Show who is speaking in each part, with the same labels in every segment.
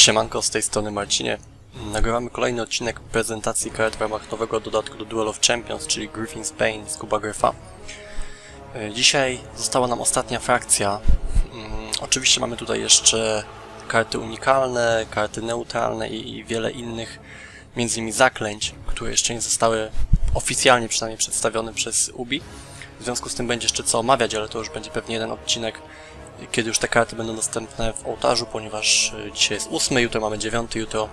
Speaker 1: Siemanko, z tej strony Marcinie. Nagrywamy kolejny odcinek prezentacji kart w ramach nowego dodatku do Duel of Champions, czyli Griffin's Pain z Kuba Gryfa. E, Dzisiaj została nam ostatnia frakcja. Mm, Oczywiście mamy tutaj jeszcze karty unikalne, karty neutralne i wiele innych, między innymi zaklęć, które jeszcze nie zostały oficjalnie przynajmniej przedstawione przez Ubi. W związku z tym będzie jeszcze co omawiać, ale to już będzie pewnie jeden odcinek kiedy już te karty będą dostępne w ołtarzu, ponieważ e, dzisiaj jest 8, jutro mamy 9, jutro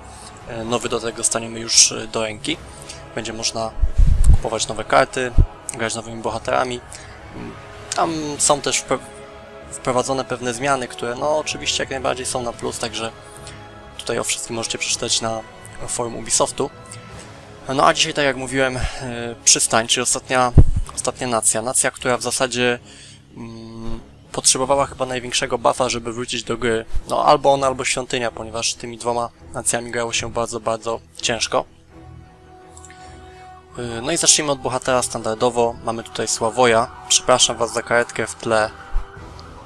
Speaker 1: e, nowy dodatek dostaniemy już e, do ręki. Będzie można kupować nowe karty, grać nowymi bohaterami. Tam są też wpro- wprowadzone pewne zmiany, które no oczywiście jak najbardziej są na plus, także tutaj o wszystkim możecie przeczytać na forum Ubisoftu. No a dzisiaj, tak jak mówiłem, przystań, czyli ostatnia, ostatnia nacja. Nacja, która w zasadzie potrzebowała chyba największego buffa, żeby wrócić do gry. No albo on, albo świątynia, ponieważ tymi dwoma nacjami grało się bardzo, bardzo ciężko. Yy, No i zacznijmy od bohatera standardowo. Mamy tutaj Sławoja. Przepraszam was za karetkę w tle.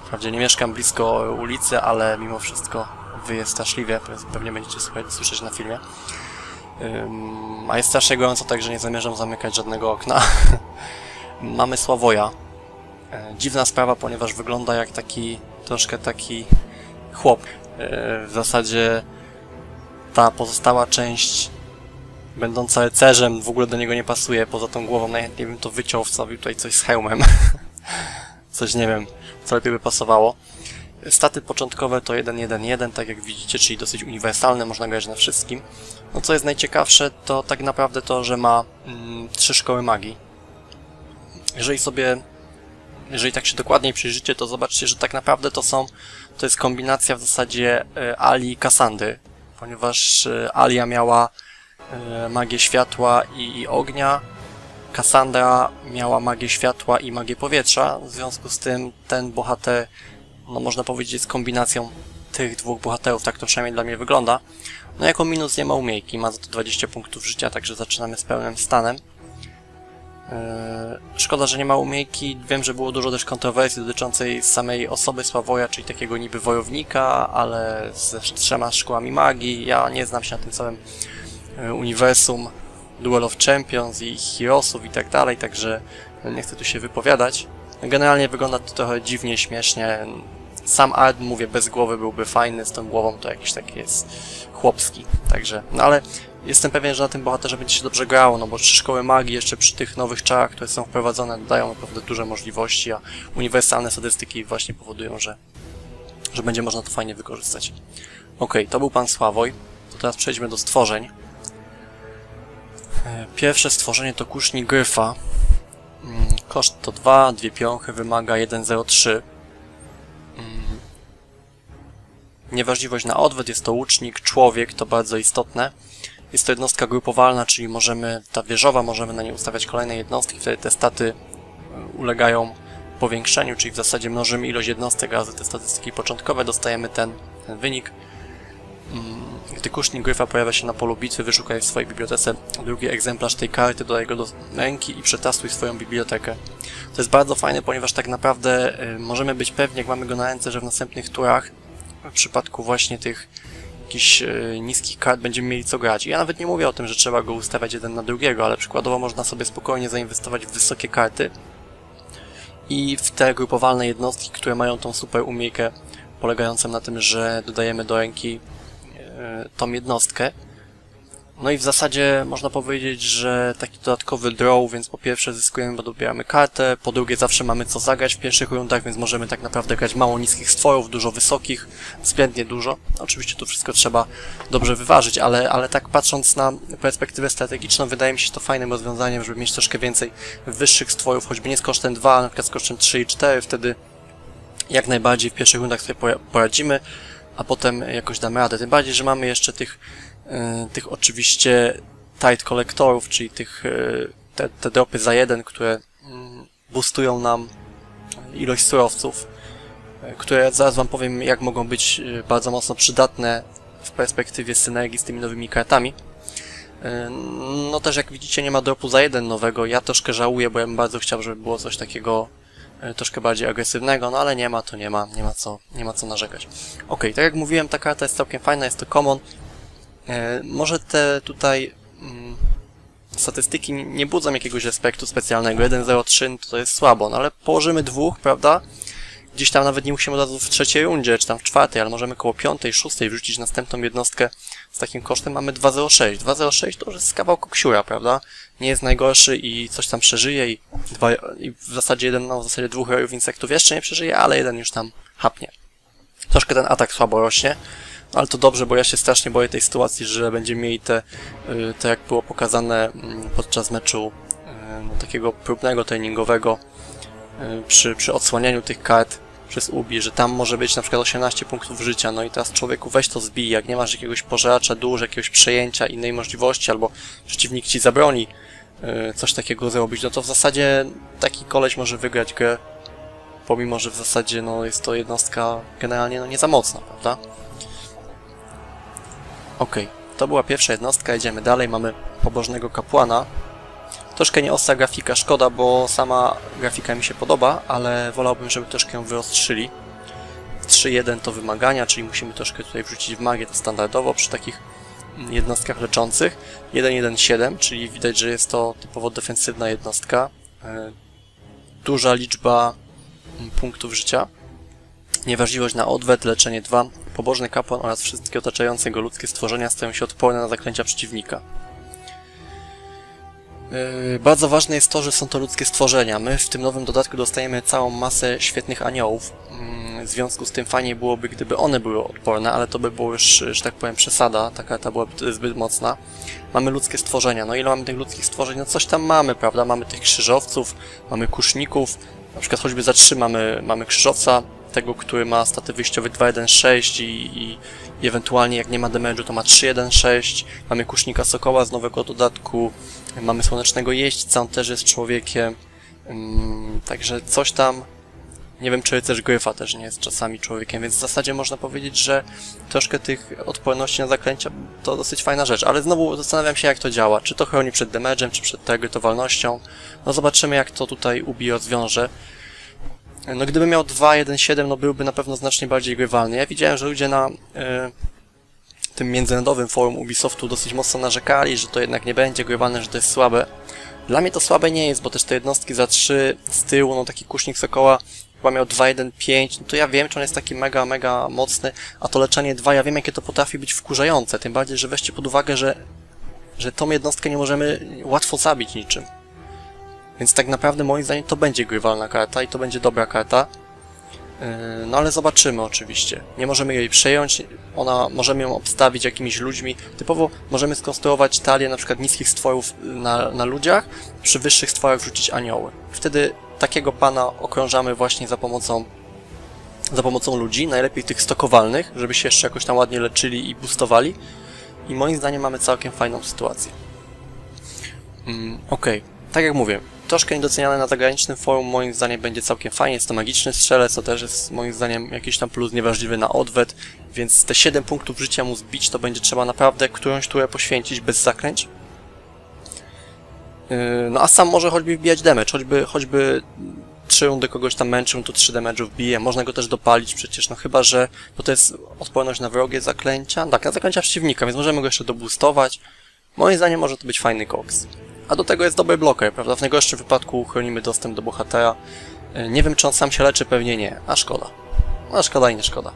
Speaker 1: Wprawdzie nie mieszkam blisko ulicy, ale mimo wszystko wyje straszliwie. Pewnie będziecie słyszeć na filmie. A jest strasznie gorąco, także nie zamierzam zamykać żadnego okna. Mamy Sławoja. E, Dziwna sprawa, ponieważ wygląda jak taki, troszkę taki chłop. E, W zasadzie ta pozostała część będąca rycerzem w ogóle do niego nie pasuje, poza tą głową najchętniej bym to wyciął, wstawił tutaj coś z hełmem. coś nie wiem, co lepiej by pasowało. Staty początkowe to 1-1-1, tak jak widzicie, czyli dosyć uniwersalne, można grać na wszystkim. No co jest najciekawsze, to tak naprawdę to, że ma mm, trzy szkoły magii. Jeżeli sobie jeżeli tak się dokładniej przyjrzycie, to zobaczcie, że tak naprawdę to są, to jest kombinacja w zasadzie e, Ali i Kassandry, ponieważ e, Alia miała e, magię światła i, i ognia, Kassandra miała magię światła i magię powietrza, w związku z tym ten bohater, no można powiedzieć, jest kombinacją tych dwóch bohaterów, tak to przynajmniej dla mnie wygląda. No jako minus nie ma umiejki, ma za to 20 punktów życia, także zaczynamy z pełnym stanem. Eee, Szkoda, że nie ma umiejki. Wiem, że było dużo też kontrowersji dotyczącej samej osoby Sławoja, czyli takiego niby wojownika, ale ze trzema szkołami magii. Ja nie znam się na tym całym e, uniwersum Duel of Champions i Heroesów i tak dalej, także nie chcę tu się wypowiadać. Generalnie wygląda to trochę dziwnie, śmiesznie. Sam art, mówię, bez głowy byłby fajny, z tą głową to jakiś taki jest chłopski, także, no ale jestem pewien, że na tym bohaterze będzie się dobrze grało, no bo trzy szkoły magii jeszcze przy tych nowych czarach, które są wprowadzone, dają naprawdę duże możliwości, a uniwersalne statystyki właśnie powodują, że, że będzie można to fajnie wykorzystać. Ok, to był pan Sławoj. To teraz przejdźmy do stworzeń. E, Pierwsze stworzenie to kusznik gryfa. Mm, Koszt to 2, dwie piąchy, wymaga 1,03. Mm, Nieważliwość na odwet, jest to łucznik, człowiek, to bardzo istotne. Jest to jednostka grupowalna, czyli możemy, ta wieżowa, możemy na niej ustawiać kolejne jednostki, wtedy te staty y, ulegają powiększeniu, czyli w zasadzie mnożymy ilość jednostek razy te statystyki początkowe, dostajemy ten, ten wynik. Mm, Gdy kusznik gryfa pojawia się na polu bitwy, wyszukaj w swojej bibliotece drugi egzemplarz tej karty, dodaj go do ręki i przetastuj swoją bibliotekę. To jest bardzo fajne, ponieważ tak naprawdę y, możemy być pewni, jak mamy go na ręce, że w następnych turach, w przypadku właśnie tych jakichś e, niskich kart będziemy mieli co grać. Ja nawet nie mówię o tym, że trzeba go ustawiać jeden na drugiego, ale przykładowo można sobie spokojnie zainwestować w wysokie karty i w te grupowalne jednostki, które mają tą super umiejkę polegającą na tym, że dodajemy do ręki e, tą jednostkę. No i w zasadzie można powiedzieć, że taki dodatkowy draw, więc po pierwsze zyskujemy, bo dobieramy kartę, po drugie zawsze mamy co zagrać w pierwszych rundach, więc możemy tak naprawdę grać mało niskich stworów, dużo wysokich, względnie dużo. Oczywiście to wszystko trzeba dobrze wyważyć, ale, ale tak patrząc na perspektywę strategiczną, wydaje mi się to fajnym rozwiązaniem, żeby mieć troszkę więcej wyższych stworów, choćby nie z kosztem 2, a na przykład z kosztem 3 i 4, wtedy jak najbardziej w pierwszych rundach sobie pora- poradzimy, a potem jakoś damy radę. Tym bardziej, że mamy jeszcze tych tych oczywiście tight kolektorów, czyli tych e, te, te dropy za jeden, które mm, boostują nam ilość surowców, e, które zaraz wam powiem, jak mogą być e, bardzo mocno przydatne w perspektywie synergii z tymi nowymi kartami. E, No też jak widzicie nie ma dropu za jeden nowego, ja troszkę żałuję, bo ja bym bardzo chciał, żeby było coś takiego e, troszkę bardziej agresywnego, no ale nie ma, to nie ma, nie ma co, nie ma co narzekać. Ok, tak jak mówiłem, ta karta jest całkiem fajna, jest to common. E, może te tutaj mm, statystyki nie budzą jakiegoś aspektu specjalnego. 1-0-3 to jest słabo, no ale położymy dwóch, prawda? Gdzieś tam nawet nie musimy od razu w trzeciej rundzie, czy tam w czwartej, ale możemy koło piątej, szóstej wrzucić następną jednostkę z takim kosztem. Mamy 2.06. 2.06 to już jest kawał koksiura, prawda? Nie jest najgorszy i coś tam przeżyje i, dwa, i w zasadzie jeden, no w zasadzie dwóch rojów insektów jeszcze nie przeżyje, ale jeden już tam hapnie. Troszkę ten atak słabo rośnie, no ale to dobrze, bo ja się strasznie boję tej sytuacji, że będziemy mieli te, y, to jak było pokazane mm, podczas meczu y, no, takiego próbnego, treningowego, y, przy, przy odsłanianiu tych kart przez Ubi, że tam może być na przykład 18 punktów życia, no i teraz człowieku weź to zbij, jak nie masz jakiegoś pożeracza dusz, jakiegoś przejęcia, innej możliwości, albo przeciwnik ci zabroni coś takiego zrobić, no to w zasadzie taki koleś może wygrać grę, pomimo, że w zasadzie no jest to jednostka generalnie no nie za mocna, prawda? Ok, to była pierwsza jednostka, idziemy dalej, mamy pobożnego kapłana. Troszkę nieostra grafika, szkoda, bo sama grafika mi się podoba, ale wolałbym, żeby troszkę ją wyostrzyli. 3.1 to wymagania, czyli musimy troszkę tutaj wrzucić w magię, to standardowo przy takich jednostkach leczących. 1.1.7, czyli widać, że jest to typowo defensywna jednostka. E, duża liczba punktów życia. Nieważliwość na odwet, leczenie 2, pobożny kapłan oraz wszystkie otaczające go ludzkie stworzenia stają się odporne na zaklęcia przeciwnika. Yy, bardzo ważne jest to, że są to ludzkie stworzenia. My w tym nowym dodatku dostajemy całą masę świetnych aniołów. Yy, w związku z tym fajnie byłoby, gdyby one były odporne, ale to by było już, że tak powiem, przesada. Taka ta byłaby zbyt mocna. Mamy ludzkie stworzenia. No ile mamy tych ludzkich stworzeń? No coś tam mamy, prawda? Mamy tych krzyżowców, mamy kuszników. Na przykład choćby za trzy mamy, mamy krzyżowca, tego, który ma staty wyjściowe 2.1.6 i, i, i ewentualnie jak nie ma damage'u to ma 3.1.6. Mamy kusznika sokoła z nowego dodatku, mamy słonecznego jeźdźca, on też jest człowiekiem. Um, także coś tam, nie wiem czy rycerz gryfa też nie jest czasami człowiekiem, więc w zasadzie można powiedzieć, że troszkę tych odporności na zaklęcia to dosyć fajna rzecz, ale znowu zastanawiam się jak to działa, czy to chroni przed damage'em, czy przed targetowalnością. No zobaczymy jak to tutaj Ubi rozwiąże. No gdyby miał 2.1.7, no byłby na pewno znacznie bardziej grywalny. Ja widziałem, że ludzie na y, tym międzynarodowym forum Ubisoftu dosyć mocno narzekali, że to jednak nie będzie grywalne, że to jest słabe. Dla mnie to słabe nie jest, bo też te jednostki za 3 z tyłu, no taki kusznik Sokoła chyba miał 2.1.5, no to ja wiem, czy on jest taki mega, mega mocny, a to leczenie 2, ja wiem, jakie to potrafi być wkurzające, tym bardziej, że weźcie pod uwagę, że, że tą jednostkę nie możemy łatwo zabić niczym. Więc tak naprawdę moim zdaniem to będzie grywalna karta i to będzie dobra karta. Yy, no ale zobaczymy oczywiście. Nie możemy jej przejąć, ona, możemy ją obstawić jakimiś ludźmi. Typowo możemy skonstruować talię na przykład niskich stworów na, na ludziach, przy wyższych stworach wrzucić anioły. Wtedy takiego pana okrążamy właśnie za pomocą za pomocą ludzi, najlepiej tych stokowalnych, żeby się jeszcze jakoś tam ładnie leczyli i boostowali. I moim zdaniem mamy całkiem fajną sytuację. Mm, Okej, okay. Tak jak mówię, troszkę niedoceniane na zagranicznym forum, moim zdaniem będzie całkiem fajnie. Jest to magiczny strzelec, co też jest moim zdaniem jakiś tam plus nieważliwy na odwet, więc te 7 punktów życia mu zbić to będzie trzeba naprawdę którąś turę poświęcić bez zakręć. Yy, no a sam może choćby wbijać damage, choćby, choćby 3 rundy kogoś tam męczył, to 3 damage'ów bije. Można go też dopalić przecież, no chyba, że... Bo to jest odporność na wrogie zaklęcia. Tak, na zaklęcia przeciwnika, więc możemy go jeszcze doboostować. Moim zdaniem może to być fajny koks. A do tego jest dobry bloker, prawda? W najgorszym wypadku chronimy dostęp do bohatera. E, nie wiem, czy on sam się leczy, pewnie nie. A szkoda. A szkoda i nie szkoda.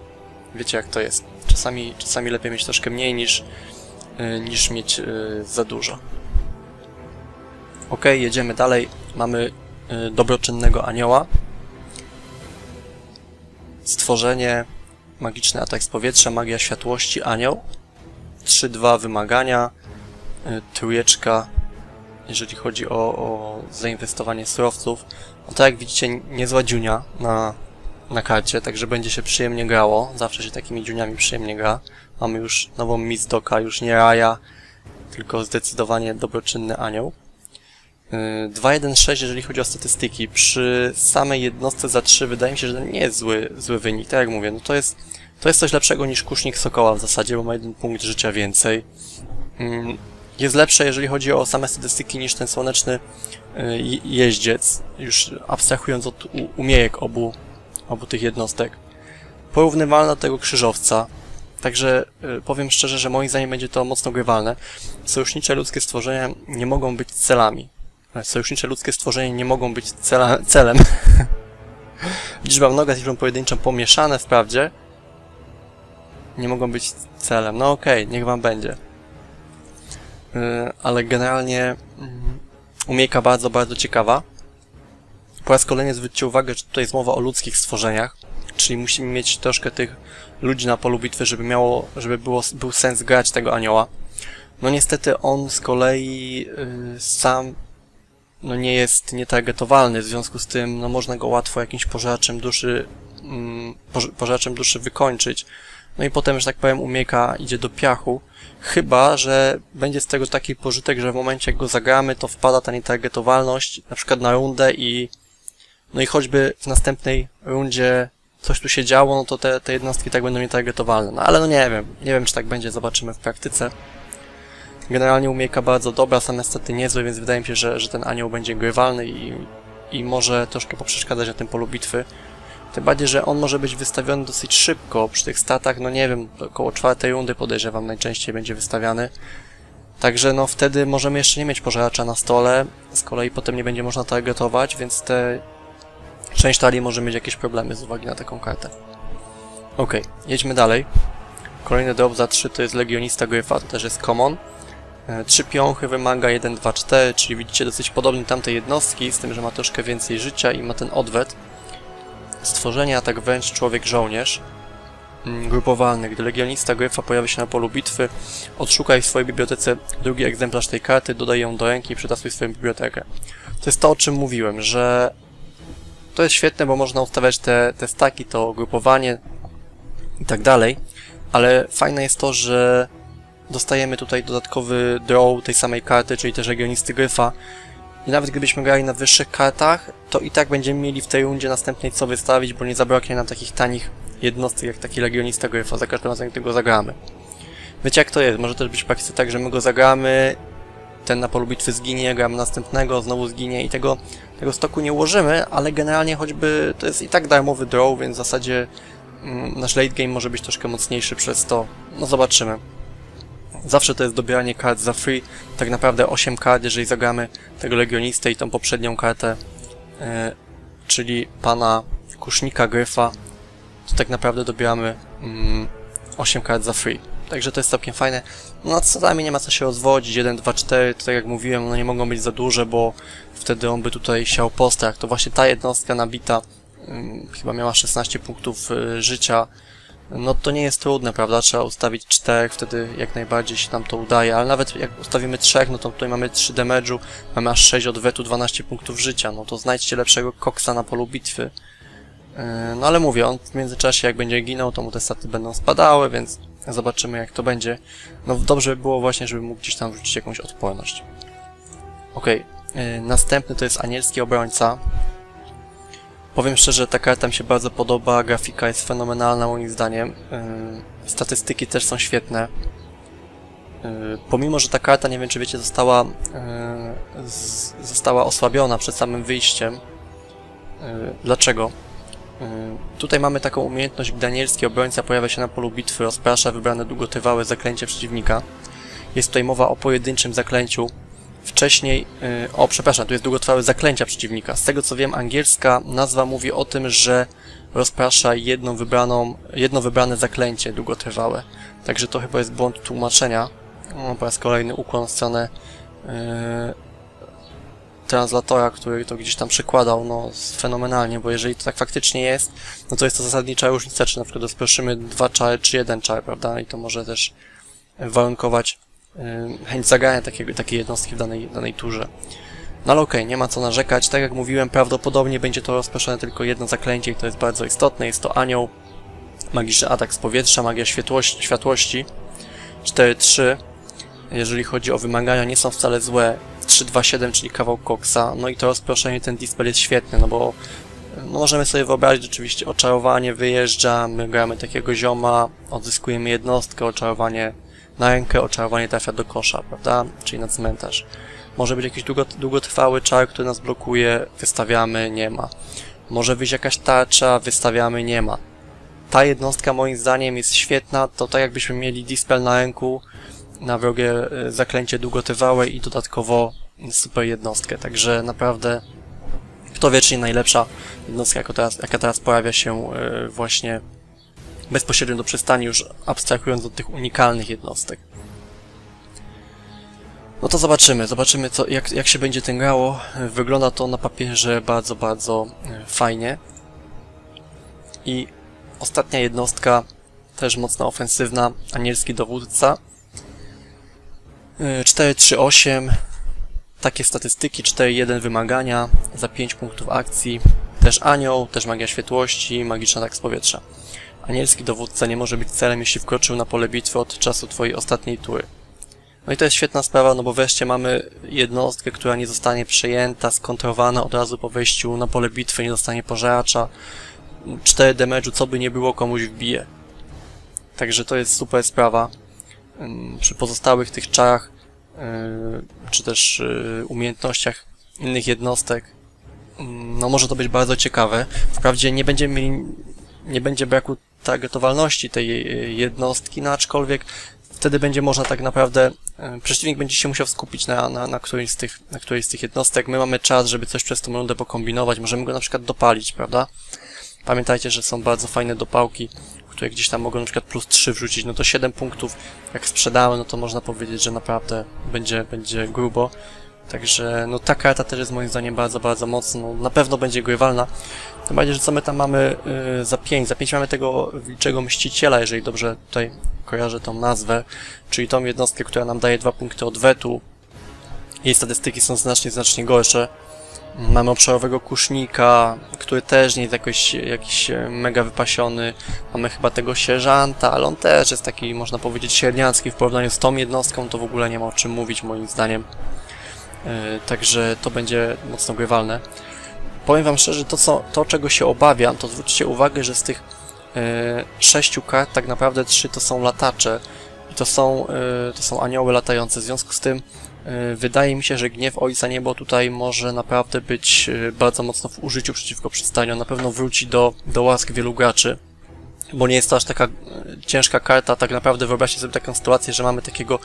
Speaker 1: Wiecie, jak to jest. Czasami, czasami lepiej mieć troszkę mniej niż, e, niż mieć e, za dużo. Ok, jedziemy dalej. Mamy dobroczynnego anioła. Stworzenie, magiczny atak z powietrza, magia światłości, anioł. 3-2 wymagania, trójeczka jeżeli chodzi o, o zainwestowanie surowców. No to jak widzicie, niezła dziunia na, na karcie, także będzie się przyjemnie grało. Zawsze się takimi dziuniami przyjemnie gra. Mamy już nową Miss Doka, już nie Raja, tylko zdecydowanie dobroczynny anioł. 2.1.6 yy, jeżeli chodzi o statystyki. Przy samej jednostce za 3 wydaje mi się, że to nie jest zły, zły wynik. Tak jak mówię, no to jest, to jest coś lepszego niż kusznik Sokoła w zasadzie, bo ma jeden punkt życia więcej. Jest lepsze, jeżeli chodzi o same statystyki, niż ten słoneczny y, jeździec, już abstrahując od umiejek obu, obu tych jednostek. Porównywalna do tego krzyżowca, także y, powiem szczerze, że moim zdaniem będzie to mocno grywalne. Sojusznicze ludzkie stworzenia nie mogą być celami. Sojusznicze ludzkie stworzenia nie mogą być cela, celem. liczba mnoga z liczbą pojedynczą pomieszane wprawdzie nie mogą być celem. No okej, okay, niech wam będzie. Yy, ale generalnie yy, umiejka bardzo, bardzo ciekawa. Po raz kolejny zwróćcie uwagę, że tutaj jest mowa o ludzkich stworzeniach, czyli musimy mieć troszkę tych ludzi na polu bitwy, żeby miało, żeby było, był sens grać tego anioła. No niestety on z kolei yy, sam no nie jest nietargetowalny, w związku z tym no można go łatwo jakimś pożeraczem duszy mm, duszy wykończyć. No i potem, że tak powiem, umiejka idzie do piachu, chyba, że będzie z tego taki pożytek, że w momencie jak go zagramy, to wpada ta nietargetowalność, na przykład na rundę i no i choćby w następnej rundzie coś tu się działo, no to te, te jednostki tak będą nietargetowalne. No ale no nie wiem, nie wiem czy tak będzie, zobaczymy w praktyce. Generalnie umiejka bardzo dobra, same niestety niezłe, więc wydaje mi się, że, że ten anioł będzie grywalny i, i może troszkę poprzeszkadzać na tym polu bitwy. Tym bardziej, że on może być wystawiony dosyć szybko. Przy tych statach, no nie wiem, około czwartej rundy podejrzewam najczęściej będzie wystawiany. Także no wtedy możemy jeszcze nie mieć pożaracza na stole, z kolei potem nie będzie można targetować, więc te... część talii może mieć jakieś problemy z uwagi na taką kartę. Ok, jedźmy dalej. Kolejny drop za 3 to jest Legionista Gryfa, to też jest common. E, trzy piąchy wymaga 1, 2, 4, czyli widzicie dosyć podobny tamtej jednostki, z tym, że ma troszkę więcej życia i ma ten odwet. Stworzenie, tak wręcz człowiek-żołnierz. Mm, grupowalny. Gdy legionista Gryfa pojawi się na polu bitwy, odszukaj w swojej bibliotece drugi egzemplarz tej karty, dodaj ją do ręki i przytasuj swoją bibliotekę. To jest to, o czym mówiłem, że to jest świetne, bo można ustawiać te, te staki, to grupowanie i tak dalej, ale fajne jest to, że dostajemy tutaj dodatkowy draw tej samej karty, czyli też legionisty Gryfa. I nawet gdybyśmy grali na wyższych kartach, to i tak będziemy mieli w tej rundzie następnej co wystawić, bo nie zabraknie nam takich tanich jednostek jak taki legionista Gryfa, za każdym razem, gdy go zagramy. Wiecie jak to jest? Może też być w praktyce tak, że my go zagramy, ten na polu bitwy zginie, gramy następnego, znowu zginie i tego, tego stoku nie ułożymy, ale generalnie choćby to jest i tak darmowy draw, więc w zasadzie mm, nasz late game może być troszkę mocniejszy przez to. No zobaczymy. Zawsze to jest dobieranie kart za free. Tak naprawdę 8 kart, jeżeli zagramy tego Legionistę i tą poprzednią kartę, yy, czyli pana Kusznika Gryfa, to tak naprawdę dobieramy mm, 8 kart za free. Także to jest całkiem fajne. No nad statami nie ma co się rozwodzić, 1, 2, 4, to tak jak mówiłem, no nie mogą być za duże, bo wtedy on by tutaj siał postrach. To właśnie ta jednostka nabita yy, chyba miała 16 punktów y, życia, no to nie jest trudne, prawda? Trzeba ustawić czterech, wtedy jak najbardziej się nam to udaje, ale nawet jak ustawimy trzech, no to tutaj mamy 3 damage'u, mamy aż 6 odwetu, 12 punktów życia, no to znajdźcie lepszego koksa na polu bitwy. Yy, no ale mówię, on w międzyczasie jak będzie ginął, to mu te staty będą spadały, więc zobaczymy jak to będzie. No dobrze by było właśnie, żeby mógł gdzieś tam wrzucić jakąś odporność. Okej, okay. Yy, następny to jest anielski obrońca. Powiem szczerze, ta karta mi się bardzo podoba, grafika jest fenomenalna moim zdaniem. Yy, statystyki też są świetne. Yy, pomimo, że ta karta, nie wiem czy wiecie, została, z, została osłabiona przed samym wyjściem. Dlaczego? Tutaj mamy taką umiejętność, gdy obrońca pojawia się na polu bitwy, rozprasza wybrane długotrwałe zaklęcie przeciwnika. Jest tutaj mowa o pojedynczym zaklęciu, wcześniej... Yy, o, przepraszam, tu jest długotrwałe zaklęcia przeciwnika. Z tego co wiem, angielska nazwa mówi o tym, że rozprasza jedną wybraną, jedno wybrane zaklęcie długotrwałe. Także to chyba jest błąd tłumaczenia. O, po raz kolejny ukłon w stronę yy, translatora, który to gdzieś tam przekładał, no fenomenalnie, bo jeżeli to tak faktycznie jest, no to jest to zasadnicza różnica, czy na przykład rozproszymy dwa czary, czy jeden czar, prawda? I to może też warunkować chęć zagrania takiego, takiej jednostki w danej, danej turze. No ale okej, okay, nie ma co narzekać. Tak jak mówiłem, prawdopodobnie będzie to rozproszone tylko jedno zaklęcie i to jest bardzo istotne. Jest to anioł, magiczny atak z powietrza, magia światłości, światłości 4-3. Jeżeli chodzi o wymagania, nie są wcale złe. 3-2-7, czyli kawał koksa. No i to rozproszenie, ten dispel jest świetny, no bo no możemy sobie wyobrazić oczywiście oczarowanie wyjeżdża, my gramy takiego zioma, odzyskujemy jednostkę, oczarowanie na rękę oczarowanie trafia do kosza, prawda? Czyli na cmentarz. Może być jakiś długo, długotrwały czar, który nas blokuje, wystawiamy, nie ma. Może wyjść jakaś tarcza, wystawiamy, nie ma. Ta jednostka moim zdaniem jest świetna, to tak jakbyśmy mieli Dispel na ręku, na wrogie e, zaklęcie długotrwałe i dodatkowo super jednostkę, także naprawdę kto wie, czy nie najlepsza jednostka, jaka teraz, jaka teraz pojawia się e, właśnie bezpośrednio do przystani, już abstrahując od tych unikalnych jednostek. No to zobaczymy, zobaczymy co, jak, jak się będzie tym grało. Wygląda to na papierze bardzo, bardzo e, fajnie. I ostatnia jednostka, też mocno ofensywna, anielski dowódca. 4-3-8, takie statystyki, 4-1 wymagania za 5 punktów akcji. Też anioł, też magia świetłości, magiczna tak z powietrza. Anielski dowódca nie może być celem, jeśli wkroczył na pole bitwy od czasu twojej ostatniej tury. No i to jest świetna sprawa, no bo wreszcie mamy jednostkę, która nie zostanie przejęta, skontrowana od razu po wejściu na pole bitwy, nie dostanie pożeracza. 4 damage'u, co by nie było, komuś wbije. Także to jest super sprawa. Przy pozostałych tych czarach, yy, czy też yy, umiejętnościach innych jednostek, no może to być bardzo ciekawe. Wprawdzie nie będziemy mieli, nie będzie braku targetowalności tej yy, jednostki, no aczkolwiek wtedy będzie można tak naprawdę, przeciwnik będzie się musiał skupić na, na, na, którejś z tych, na którejś z tych jednostek. My mamy czas, żeby coś przez tą rundę pokombinować, możemy go na przykład dopalić, prawda? Pamiętajcie, że są bardzo fajne dopałki, które gdzieś tam mogą na przykład plus 3 wrzucić, no to 7 punktów jak sprzedałem, no to można powiedzieć, że naprawdę będzie, będzie grubo. Także no ta karta też jest moim zdaniem bardzo, bardzo mocno, no, na pewno będzie grywalna. Tym bardziej, że co my tam mamy yy, za 5? Za 5 mamy tego wilczego mściciela, jeżeli dobrze tutaj kojarzę tą nazwę, czyli tą jednostkę, która nam daje 2 punkty odwetu. Jej statystyki są znacznie, znacznie gorsze. Mamy obszarowego kusznika, który też nie jest jakoś, jakiś e, mega wypasiony. Mamy chyba tego sierżanta, ale on też jest taki, można powiedzieć, średniacki w porównaniu z tą jednostką, to w ogóle nie ma o czym mówić moim zdaniem. Yy, także to będzie mocno grywalne. Powiem wam szczerze, to, co, to czego się obawiam, to zwróćcie uwagę, że z tych yy, sześciu kart tak naprawdę trzy to są latacze. I to są, yy, to są anioły latające. W związku z tym E, wydaje mi się, że gniew Ojca Niebo tutaj może naprawdę być e, bardzo mocno w użyciu przeciwko przystaniu. Na pewno wróci do, do łask wielu graczy, bo nie jest to aż taka e, ciężka karta. Tak naprawdę wyobraźcie sobie taką sytuację, że mamy takiego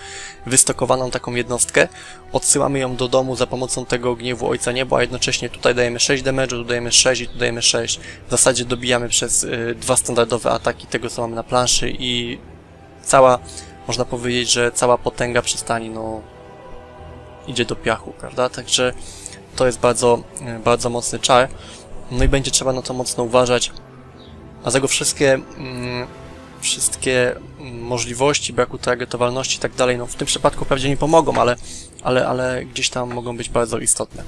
Speaker 1: wystokowaną taką jednostkę, odsyłamy ją do domu za pomocą tego gniewu Ojca Niebo, a jednocześnie tutaj dajemy 6 damage'u, tu dajemy 6 i tu dajemy 6. W zasadzie dobijamy przez dwa standardowe ataki tego, co mamy na planszy i cała, można powiedzieć, że cała potęga przystani, no idzie do piachu, prawda? Także to jest bardzo, e, bardzo mocny czar. No i będzie trzeba na to mocno uważać. A z tego wszystkie, mm, wszystkie możliwości braku targetowalności i tak dalej, no w tym przypadku wprawdzie nie pomogą, ale, ale, ale gdzieś tam mogą być bardzo istotne.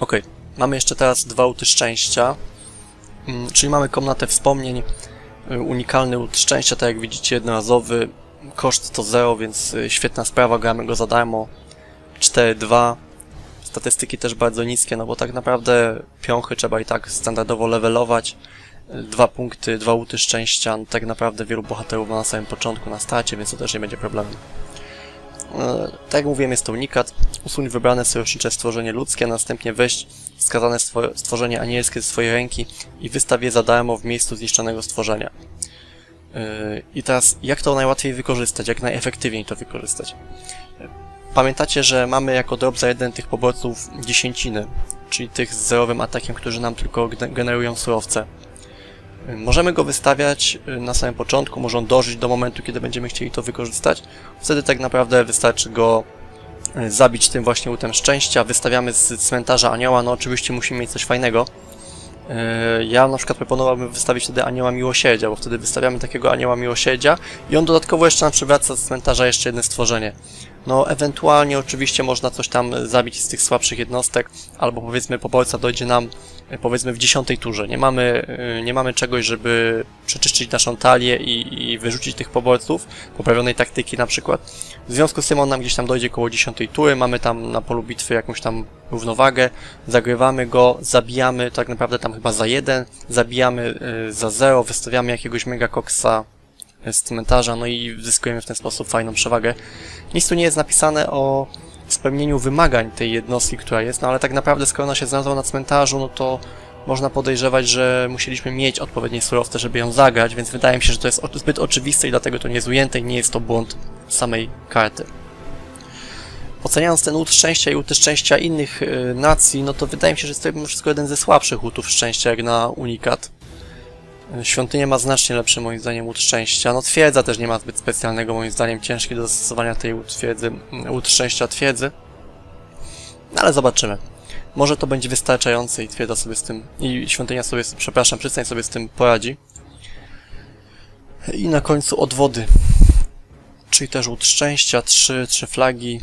Speaker 1: Ok, mamy jeszcze teraz dwa łuty szczęścia, mm, czyli mamy komnatę wspomnień, e, unikalny łut szczęścia, tak jak widzicie, jednorazowy, Koszt to 0, więc y, świetna sprawa, gramy go za darmo. 4-2. Statystyki też bardzo niskie, no bo tak naprawdę piąchy trzeba i tak standardowo levelować. Dwa punkty, dwa łuty szczęścia, no tak naprawdę wielu bohaterów ma na samym początku, na starcie, więc to też nie będzie problemem. E, tak jak mówiłem, jest to unikat. Usuń wybrane sojusznicze stworzenie ludzkie, a następnie weź wskazane stworzenie anielskie ze swojej ręki i wystaw je za darmo w miejscu zniszczonego stworzenia. Yy, I teraz, jak to najłatwiej wykorzystać, jak najefektywniej to wykorzystać? Pamiętacie, że mamy jako drop za jeden tych poborców dziesięciny, czyli tych z zerowym atakiem, którzy nam tylko generują surowce. Możemy go wystawiać yy, na samym początku, może on dożyć do momentu, kiedy będziemy chcieli to wykorzystać. Wtedy tak naprawdę wystarczy go zabić tym właśnie łutem szczęścia. Wystawiamy z cmentarza anioła, no oczywiście musimy mieć coś fajnego, E, ja na przykład proponowałbym wystawić wtedy anioła miłosierdzia, bo wtedy wystawiamy takiego anioła miłosierdzia i on dodatkowo jeszcze nam przywraca z cmentarza jeszcze jedno stworzenie. No, ewentualnie oczywiście można coś tam zabić z tych słabszych jednostek, albo powiedzmy poborca dojdzie nam e, powiedzmy w dziesiątej turze. Nie mamy, e, nie mamy czegoś, żeby przeczyścić naszą talię i, i wyrzucić tych poborców, poprawionej taktyki na przykład. W związku z tym on nam gdzieś tam dojdzie koło dziesiątej tury, mamy tam na polu bitwy jakąś tam równowagę, zagrywamy go, zabijamy tak naprawdę tam chyba za jeden, zabijamy za zero, wystawiamy jakiegoś megakoksa z cmentarza, no i zyskujemy w ten sposób fajną przewagę. Nic tu nie jest napisane o spełnieniu wymagań tej jednostki, która jest, no ale tak naprawdę skoro ona się znalazła na cmentarzu, no to można podejrzewać, że musieliśmy mieć odpowiednie surowce, żeby ją zagrać, więc wydaje mi się, że to jest zbyt oczywiste i dlatego to nie jest ujęte i nie jest to błąd samej karty. Oceniając ten łód szczęścia i łód szczęścia innych y, nacji, no to wydaje mi się, że jest to mimo wszystko jeden ze słabszych łutów szczęścia jak na unikat. Świątynia ma znacznie lepszy moim zdaniem łód szczęścia. No twierdza też nie ma zbyt specjalnego moim zdaniem ciężki do zastosowania tej łód, twierdzy, łód szczęścia twierdzy. No ale zobaczymy. Może to będzie wystarczające i twierdza sobie z tym, i świątynia sobie, przepraszam, przystań sobie z tym poradzi. I na końcu odwody. Czyli też łód szczęścia, trzy, trzy flagi,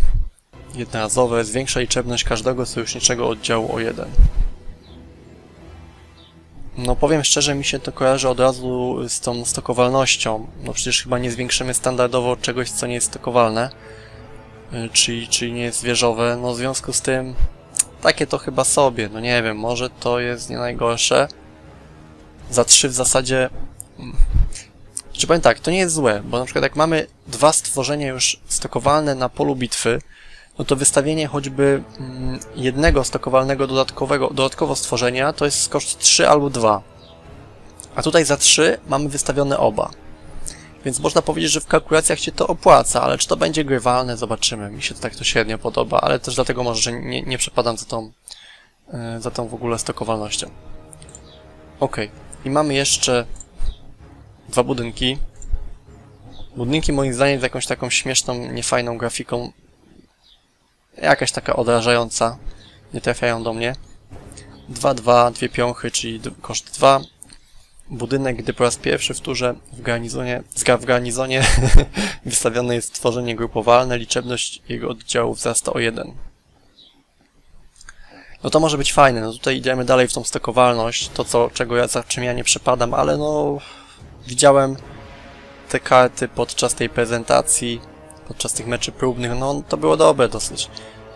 Speaker 1: jednorazowe, zwiększa liczebność każdego sojuszniczego oddziału o jeden. No powiem szczerze, mi się to kojarzy od razu z tą stokowalnością. No przecież chyba nie zwiększymy standardowo czegoś, co nie jest stokowalne, czyli, czyli nie jest zwierzowe. No w związku z tym takie to chyba sobie, no nie wiem, może to jest nie najgorsze. Za trzy w zasadzie... Mm, czy powiem tak, to nie jest złe, bo na przykład jak mamy dwa stworzenia już stokowalne na polu bitwy, no to wystawienie choćby mm, jednego stokowalnego dodatkowego, dodatkowo stworzenia to jest koszt 3 albo 2. A tutaj za 3 mamy wystawione oba. Więc można powiedzieć, że w kalkulacjach się to opłaca, ale czy to będzie grywalne, zobaczymy. Mi się to tak to średnio podoba, ale też dlatego może, że nie, nie przepadam za tą, e, za tą w ogóle stokowalnością. Ok. I mamy jeszcze dwa budynki. Budynki moim zdaniem z jakąś taką śmieszną, niefajną grafiką. Jakaś taka odrażająca. Nie trafiają do mnie. 2-2, dwie piąchy, czyli koszt 2 budynek, gdy po raz pierwszy w turze w garnizonie, w garnizonie wystawione jest tworzenie grupowalne, liczebność jego oddziałów wzrasta o jeden. No to może być fajne, no tutaj idziemy dalej w tą stakowalność, to co, czego ja, za czym ja nie przepadam, ale no widziałem te karty podczas tej prezentacji, podczas tych meczy próbnych, no to było dobre dosyć.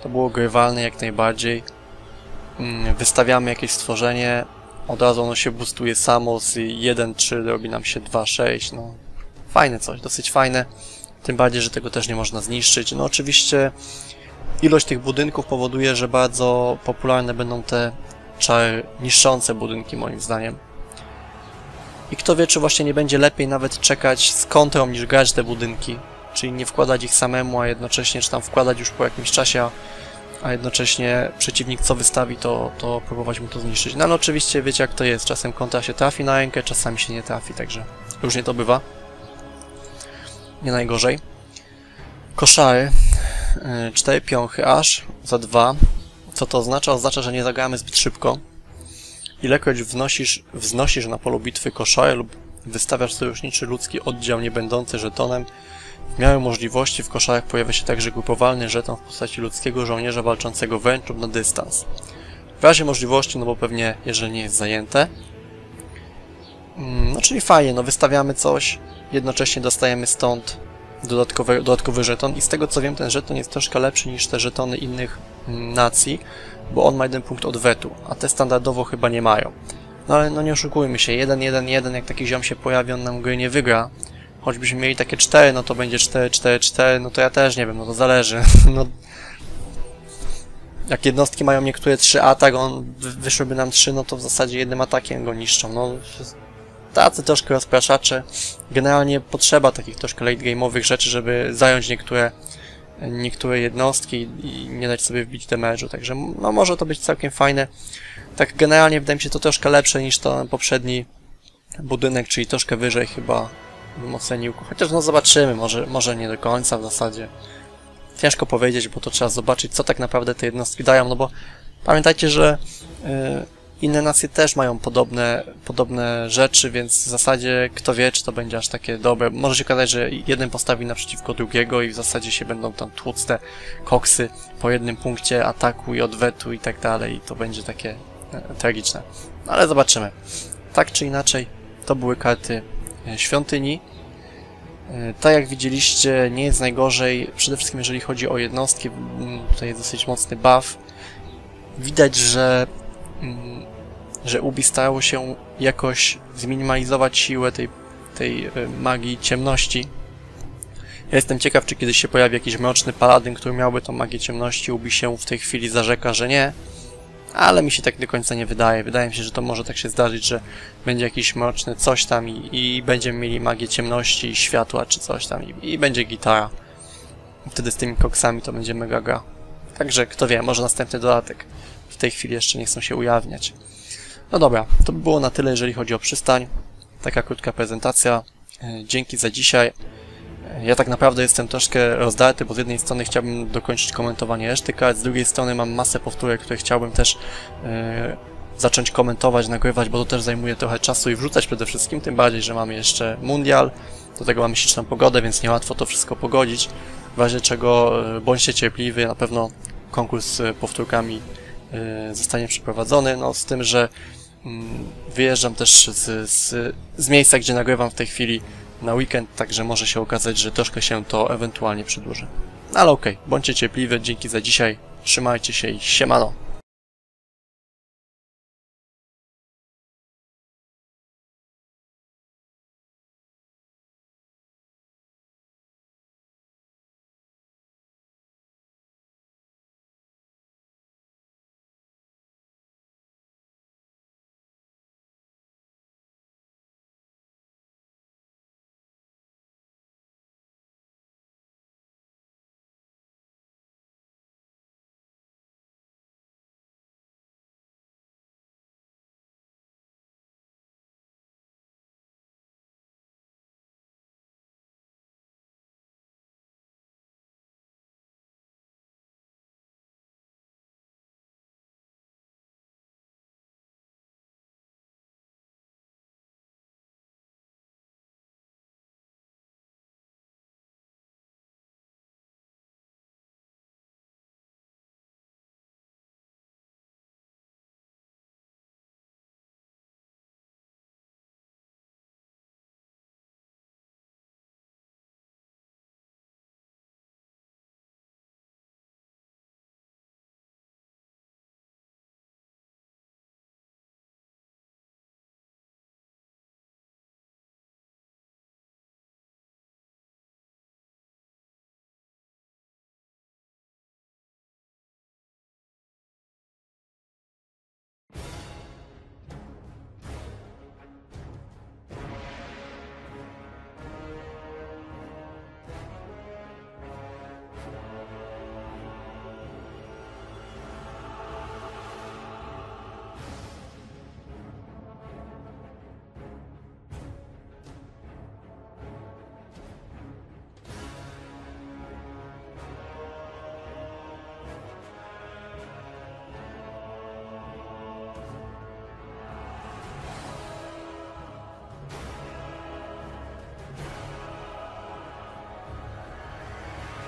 Speaker 1: To było grywalne jak najbardziej. Mm, wystawiamy jakieś stworzenie, od razu ono się boostuje samo z 1-3 robi nam się 2-6, no fajne coś, dosyć fajne. Tym bardziej, że tego też nie można zniszczyć. No oczywiście ilość tych budynków powoduje, że bardzo popularne będą te czary niszczące budynki moim zdaniem. I kto wie, czy właśnie nie będzie lepiej nawet czekać z kontrą niż grać te budynki. Czyli nie wkładać ich samemu, a jednocześnie, czy tam wkładać już po jakimś czasie, a jednocześnie przeciwnik co wystawi, to, to próbować mu to zniszczyć. No ale oczywiście wiecie jak to jest, czasem kontra się trafi na rękę, czasami się nie trafi, także różnie to bywa. Nie najgorzej. Koszary. E, cztery piąchy aż za dwa. Co to oznacza? Oznacza, że nie zagramy zbyt szybko. Ilekroć wnosisz, wznosisz na polu bitwy koszary lub wystawiasz sojuszniczy ludzki oddział niebędący żetonem, w miarę możliwości w koszarach pojawia się także grupowalny żeton w postaci ludzkiego żołnierza walczącego wręcz lub na dystans. W razie możliwości, no bo pewnie jeżeli nie jest zajęte. Mm, no czyli fajnie, no wystawiamy coś, jednocześnie dostajemy stąd dodatkowy, dodatkowy żeton i z tego co wiem ten żeton jest troszkę lepszy niż te żetony innych mm, nacji, bo on ma jeden punkt odwetu, a te standardowo chyba nie mają. No ale no nie oszukujmy się, 1-1-1 jak taki ziom się pojawi, on nam gry nie wygra, choćbyśmy mieli takie 4, no to będzie 4, 4, 4, no to ja też nie wiem, no to zależy. No, jak jednostki mają niektóre 3 atak, on wyszłyby nam 3, no to w zasadzie jednym atakiem go niszczą. No, tacy troszkę rozpraszacze. Generalnie potrzeba takich troszkę late game'owych rzeczy, żeby zająć niektóre niektóre jednostki i nie dać sobie wbić damage'u, także no może to być całkiem fajne. Tak generalnie wydaje mi się to troszkę lepsze niż to poprzedni budynek, czyli troszkę wyżej chyba bym ocenił. Chociaż no zobaczymy, może, może nie do końca w zasadzie. Ciężko powiedzieć, bo to trzeba zobaczyć, co tak naprawdę te jednostki dają, no bo pamiętajcie, że yy, inne nacje też mają podobne, podobne rzeczy, więc w zasadzie kto wie, czy to będzie aż takie dobre. Może się okazać, że jeden postawi naprzeciwko drugiego i w zasadzie się będą tam tłuc te koksy po jednym punkcie ataku i odwetu i tak dalej i to będzie takie e, tragiczne. Ale zobaczymy. Tak czy inaczej, to były karty świątyni. E, tak jak widzieliście, nie jest najgorzej, przede wszystkim jeżeli chodzi o jednostki, tutaj jest dosyć mocny buff. Widać, że, że Ubi starało się jakoś zminimalizować siłę tej, tej y, magii ciemności. Ja jestem ciekaw, czy kiedyś się pojawi jakiś mroczny paladyn, który miałby tą magię ciemności. Ubi się w tej chwili zarzeka, że nie. Ale mi się tak do końca nie wydaje. Wydaje mi się, że to może tak się zdarzyć, że będzie jakiś mroczny coś tam i, i będziemy mieli magię ciemności, światła czy coś tam i, i będzie gitara. Wtedy z tymi koksami to będzie mega gra. Także kto wie, może następny dodatek. W tej chwili jeszcze nie chcą się ujawniać. No dobra, to by było na tyle, jeżeli chodzi o przystań. Taka krótka prezentacja. E, Dzięki za dzisiaj. Ja tak naprawdę jestem troszkę rozdarty, bo z jednej strony chciałbym dokończyć komentowanie reszty kart, z drugiej strony mam masę powtórek, które chciałbym też e, zacząć komentować, nagrywać, bo to też zajmuje trochę czasu i wrzucać przede wszystkim, tym bardziej, że mamy jeszcze mundial, do tego mamy śliczną pogodę, więc niełatwo to wszystko pogodzić. W razie czego e, bądźcie cierpliwi, na pewno konkurs z powtórkami e, zostanie przeprowadzony, no z tym, że mm, wyjeżdżam też z, z, z miejsca, gdzie nagrywam w tej chwili na weekend, także może się okazać, że troszkę się to ewentualnie przedłuży. Ale okej, bądźcie cierpliwi, dzięki za dzisiaj, trzymajcie się i siemano.